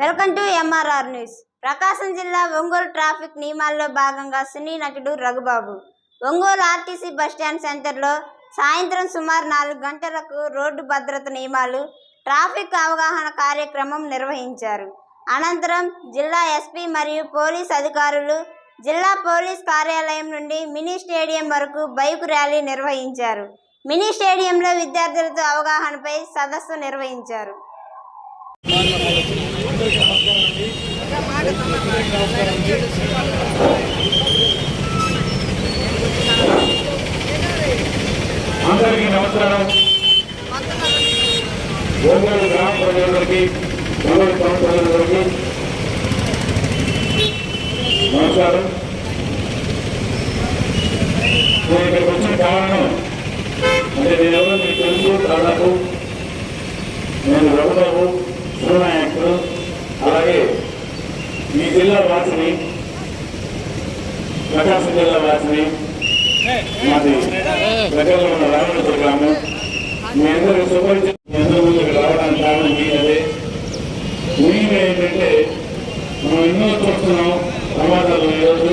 Welcome to MRR news. Prakasam జిల్లా Ongole traffic నియమాల్లో భాగంగా సినీ నటుడు రఘుబాబు. ఒంగోలు ఆర్టీసీ బస్టాండ్ సెంటర్లో సాయంత్రం సుమారు నాలుగు గంటలకు రోడ్డు భద్రత నియమాలు ట్రాఫిక్ అవగాహన కార్యక్రమం నిర్వహించారు. అనంతరం జిల్లా ఎస్పీ మరియు పోలీస్ అధికారులు జిల్లా పోలీస్ కార్యాలయం నుండి మినీ స్టేడియం వరకు బైక్ ర్యాలీ నిర్వహించారు. మినీ స్టేడియంలో విద్యార్థులతో అవగాహనపై సదస్సు నిర్వహించారు. అందరికీ నమస్కారం. ఒంగోలు గ్రామ ప్రజలందరికీ ఒంగోలు గ్రామ ప్రజలందరికీ నమస్కారం. నేను ఇక్కడికి వచ్చిన కారణం అంటే నేను ఎవరో మీకు తెలుసు దాదాపు. నేను రఘుబాబు సూనాయక. ఈ జిల్లా వాసిని ప్రకాశం జిల్లా వాసిని మాది దగ్గరలో ఉన్న రావణ గ్రామం. మీ అందరూ సుపరిచిత మీ ముందుకు రావడానికి కారణం మీ అదే. మెయిన్ ఏంటంటే మనం ఎన్నో చూస్తున్నాం ప్రమాదాలు ఈరోజు.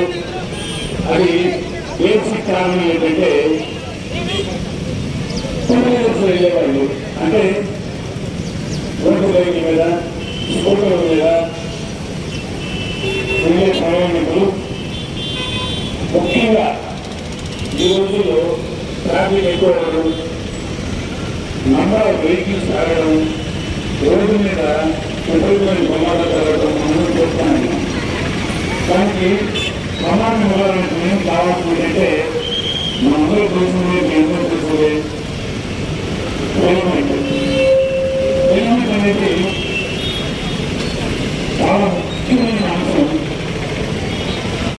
అది బేసిక్ కారణం ఏంటంటే వెళ్ళేవాళ్ళు అంటే రోడ్డు బైక్ మీద స్కూటర్ మీద ముఖ్యంగా ఈ రోజుల్లో ట్రాఫిక్ ఎక్కువ అవ్వడం నంబర్ ఆఫ్ వెహికల్స్ పెరగడం రోడ్డు మీద విపరీతమైన ప్రమాదాలు జరగడం మనం చూస్తున్నాం దానికి ప్రమాద ఇవ్వాలంటే ఏం కావాల్సిందంటే మనందరూ తెలిసిందే మీ అందరూ తెలిసిందే హెల్మెట్ హెల్మెట్ అనేది చాలా